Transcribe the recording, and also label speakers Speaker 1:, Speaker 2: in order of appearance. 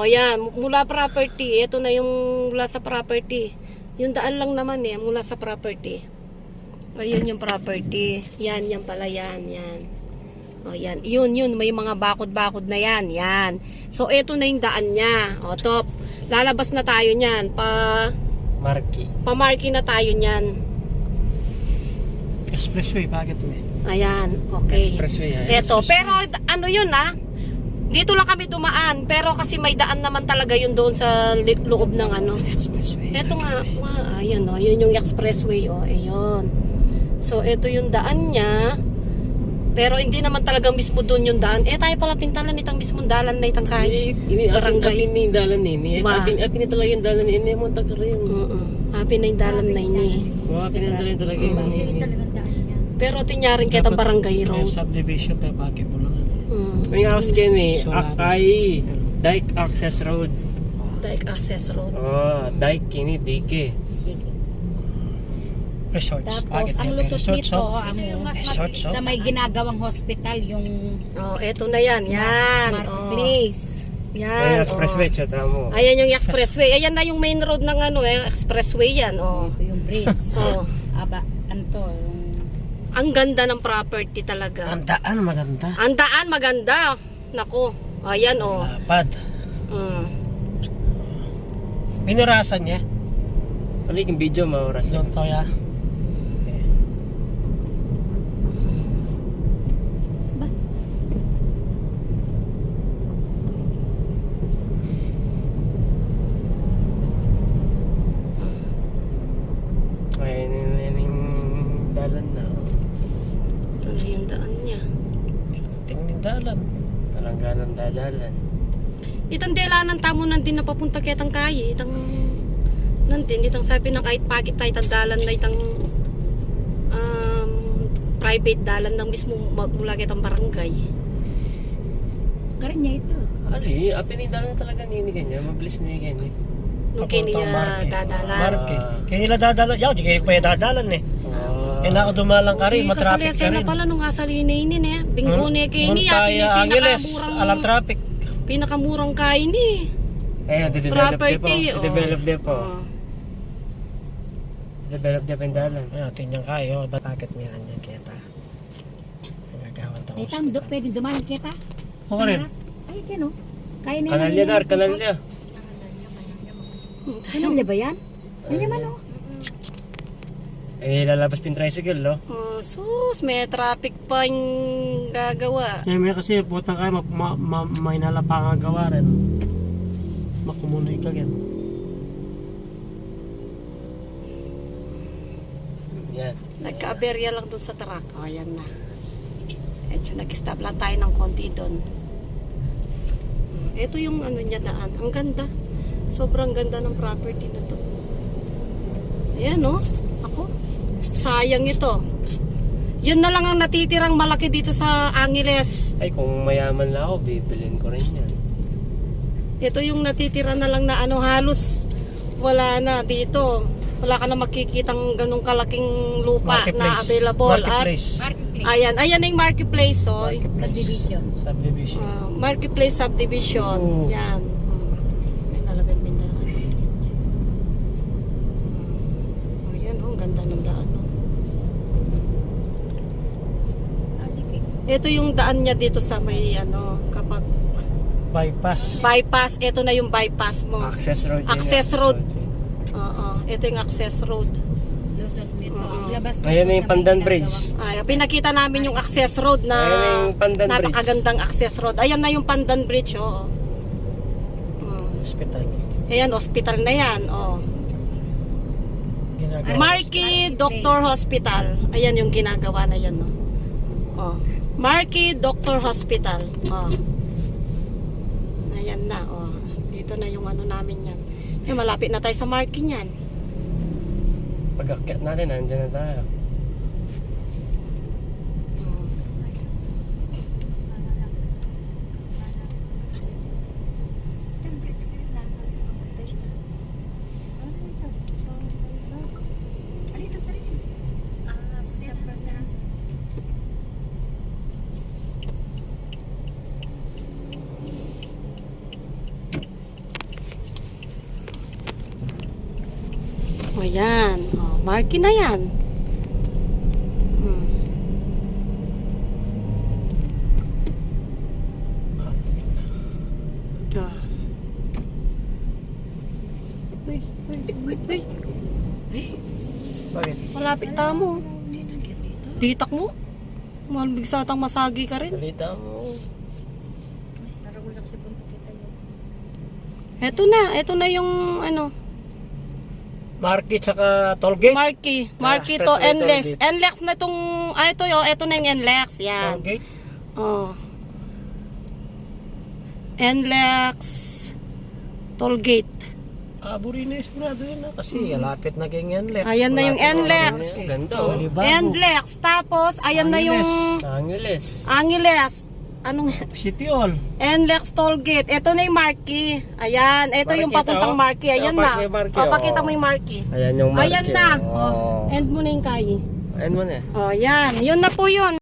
Speaker 1: O yan, mula property, ito na yung mula sa property. Yung daan lang naman eh, mula sa property. Ayun yung property. Yan, yan pala yan, yan. O yan, yun, yun, may mga bakod-bakod na yan, yan. So, ito na yung daan niya. O, top. Lalabas na tayo niyan. Pa,
Speaker 2: Marky.
Speaker 1: pamarki na tayo niyan.
Speaker 3: Expressway, bakit eh?
Speaker 1: Ayan, okay.
Speaker 2: Expressway. ah.
Speaker 1: Eto, pero ano yun ah, dito lang kami dumaan, pero kasi may daan naman talaga yun doon sa loob ng ano. Eto nga, wow, ayan o, yun yung expressway o, ayun. So, eto yung daan niya, pero hindi naman talaga mismo doon yung daan. Eh, tayo pala pintalan itang mismo dalan na itang kaya.
Speaker 2: Ini, ini atin,
Speaker 1: Barangay.
Speaker 2: atin ni dalan ni. Ni
Speaker 1: Ma.
Speaker 2: atin, atin ni talaga yung dalan ni. Ini mo taga rin.
Speaker 1: Oo, happy na yung dalan na ini.
Speaker 2: Wow, pinadalan talaga yung ini.
Speaker 1: Pero tinyarin kitang barangay road.
Speaker 3: subdivision, pero bakit mo lang ano eh.
Speaker 1: Mm,
Speaker 2: May house kayo ni.
Speaker 3: Solano.
Speaker 2: Akay. Dike Access Road.
Speaker 1: like access road.
Speaker 2: Oh, Dike kini Dike.
Speaker 3: Resorts.
Speaker 4: Tapos,
Speaker 3: bakit
Speaker 4: ang lusot
Speaker 3: Resorts,
Speaker 4: nito,
Speaker 3: oh.
Speaker 4: ang
Speaker 3: Resorts, oh.
Speaker 4: sa may ginagawang hospital, yung
Speaker 1: Oh, eto na yan, yan. Oh,
Speaker 4: marketplace.
Speaker 2: May
Speaker 1: yan.
Speaker 2: expressway,
Speaker 1: oh.
Speaker 2: chat mo.
Speaker 1: Ayan yung expressway. Ayan na yung main road ng ano eh, expressway yan. Oh.
Speaker 4: Ito yung bridge.
Speaker 1: Oh.
Speaker 4: Aba, ano to, yung
Speaker 1: Ang ganda ng property talaga.
Speaker 3: Ang daan maganda.
Speaker 1: Ang daan maganda. Nako. Ayan oh.
Speaker 3: Lapad.
Speaker 1: Mm.
Speaker 3: Binurasan niya.
Speaker 2: Kali yung video mauras.
Speaker 3: Doon to ya.
Speaker 2: Ayun yun yun yung dalan na.
Speaker 1: Ito na yung daan niya.
Speaker 3: Tingin dalan.
Speaker 2: Palangganan dadalan.
Speaker 1: Itang delanan tamo nandin na papunta kitang kaya. Itang nandin. Itang sabi ng kahit pakit tayo itang dalan na itang um, private dalan ng mismo magmula kitang barangay.
Speaker 4: kanya ito.
Speaker 2: Ali, atin ni dalan talaga nini kanya. Mabilis ni kanya.
Speaker 1: Nung kiniya
Speaker 3: Marque.
Speaker 1: dadalan.
Speaker 3: Marke. Kaya nila dadalan. Yaw, di kayo pa yung dadalan eh.
Speaker 2: Oh.
Speaker 3: Kaya na ako dumalang ka rin, matraffic ka
Speaker 1: kasali
Speaker 3: rin.
Speaker 1: pala nung kasalinin eh. Bingo
Speaker 3: Hmm?
Speaker 1: ni kay ni
Speaker 3: Muntaya,
Speaker 1: Pini
Speaker 3: Angeles,
Speaker 1: pinakamurang
Speaker 3: alang traffic.
Speaker 1: pinakamurang kain eh.
Speaker 2: Ayun, didevelop
Speaker 1: Property,
Speaker 2: din po.
Speaker 1: oh.
Speaker 2: Didevelop din po.
Speaker 1: Oh.
Speaker 2: Develop din po yung dalan.
Speaker 3: Ayun, tingnan kayo. Bakit niya kanya kita? Nagagawan to.
Speaker 4: Ay, tang, do, pwede dumaan kita.
Speaker 3: Oo rin.
Speaker 4: Ay, yan o. Kaya na
Speaker 2: Kanalya dar, kanalya.
Speaker 4: Kanal na ba yan? Ay, naman o.
Speaker 2: Eh, lalabas din tricycle, no?
Speaker 1: Oh, sus, may traffic pa yung gagawa.
Speaker 3: Kaya may kasi putang kayo, ma, ma, ma, may nalapangan gawa rin. Makumunoy ka gan.
Speaker 2: Yan.
Speaker 1: Nagka-aberya lang dun sa truck. O, ayan na. Medyo nag-stop lang tayo ng konti dun. Ito yung ano niya daan. Ang ganda. Sobrang ganda ng property na to. Ayan, no? Ako. Sayang ito. Yun na lang ang natitirang malaki dito sa Angeles.
Speaker 2: Ay, kung mayaman na ako, bibilin ko rin yan.
Speaker 1: Ito yung natitira na lang na ano halos wala na dito. Wala ka na makikitang ganong kalaking lupa na available.
Speaker 3: Marketplace.
Speaker 4: Marketplace.
Speaker 1: At ayan, ayan yung marketplace. Oh.
Speaker 3: Marketplace.
Speaker 4: Subdivision.
Speaker 3: Subdivision.
Speaker 1: Ah, marketplace subdivision.
Speaker 3: Oo.
Speaker 1: Yan. Mm. Ay, nalagay Mindanao. Oh, yan oh, ang ganda ng daan. Oh. Ito yung daan niya dito sa may ano, kapag
Speaker 3: Bypass.
Speaker 1: bypass, ito na yung bypass mo.
Speaker 2: Access road.
Speaker 1: Access road. Oo, ito yung access road. Oo.
Speaker 4: Labas nito
Speaker 2: na yung Pandan Bridge.
Speaker 1: Ay, pinakita namin yung access road na
Speaker 2: Ayun yung Pandan Bridge.
Speaker 1: napakagandang access road. Ayan na yung Pandan Bridge, oo. Mm.
Speaker 3: Hospital.
Speaker 1: Ayan, hospital na yan, oo.
Speaker 3: Ginagawa.
Speaker 1: Marky Doctor Hospital. Ayan yung ginagawa na yan, no. Oh. Marky Doctor Hospital. Oh. Ayan na, oh. Dito na yung ano namin yan. Eh, malapit na tayo sa Marky niyan.
Speaker 2: Pag-akyat natin, andyan na tayo.
Speaker 1: Ayan. Oh, marky na yan. Hmm. Ah. Uy, uy, uy, uy.
Speaker 2: Bakit?
Speaker 1: Malapit tamo. Ditak mo? Malbig satang masagi ka rin.
Speaker 2: Balita mo.
Speaker 4: Naragulang si Punto kita yun.
Speaker 1: Eto na, eto na yung ano,
Speaker 3: Market saka tollgate.
Speaker 1: Marky. Marky to
Speaker 2: expressway.
Speaker 1: Enlex na itong, ah, ito yo, eto na yung Enlex. Yan.
Speaker 3: Tollgate.
Speaker 1: Oh. Enlex Tollgate.
Speaker 3: Ah, Burina sigurado yun na kasi lapit na kay Enlex.
Speaker 1: Ayan na yung Enlex.
Speaker 2: Ganda
Speaker 3: Oh.
Speaker 1: Tapos, ayan na yung
Speaker 2: Angeles.
Speaker 1: Angeles. Anong
Speaker 3: City Hall.
Speaker 1: Enlex Tollgate. Ito na yung Marky. Ayan. Ito yung
Speaker 2: Marky
Speaker 1: papuntang
Speaker 2: to?
Speaker 1: Marky. Ayan
Speaker 2: Oh,
Speaker 1: na.
Speaker 2: Marky, Marky,
Speaker 1: Oh, pakita mo yung Marky.
Speaker 2: Ayan yung market.
Speaker 1: Ayan na.
Speaker 2: Oh.
Speaker 1: Oh. End mo na yung kay.
Speaker 2: Ayan mo na.
Speaker 1: Oh, yan. Yun na po yun.